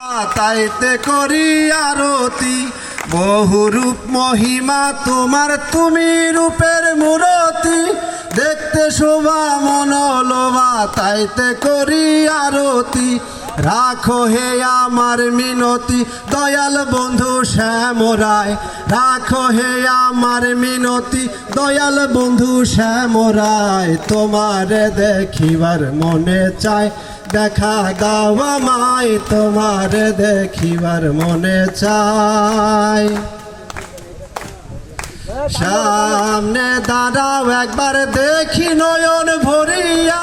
তাইতে করি আরতি বহুরূপ মহিমা তোমার, তুমি রূপের মূরতি। দেখতে শোভা মনলোভা, তাইতে করি আরতি। রাখো হে আমার মিনতি, দয়াল বন্ধু শ্যামরায়। রাখো হে আমার মিনতি, দয়াল বন্ধু শ্যামরায়। তোমার দেখিবার মনে চায় দেখা দাও আমায়, তোমার দেখিবার মনে চায় সামনে দাঁড়াও, একবার দেখি নয়ন ভরিয়া।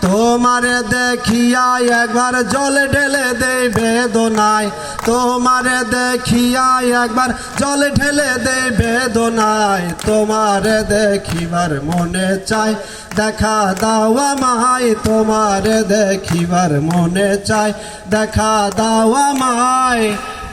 তোমারে দেখিয়া একবার জল ঢেলে দে বেদনায়। তোমারে দেখিয়া একবার জল ঢেলে দে বেদনায়। তোমারে দেখিবার মনে চায় দেখা দাও আমায়। তোমারে দেখিবার মনে চায় দেখা দাও আমায়।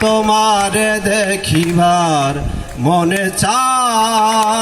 তোমারে দেখিবার মনে চায়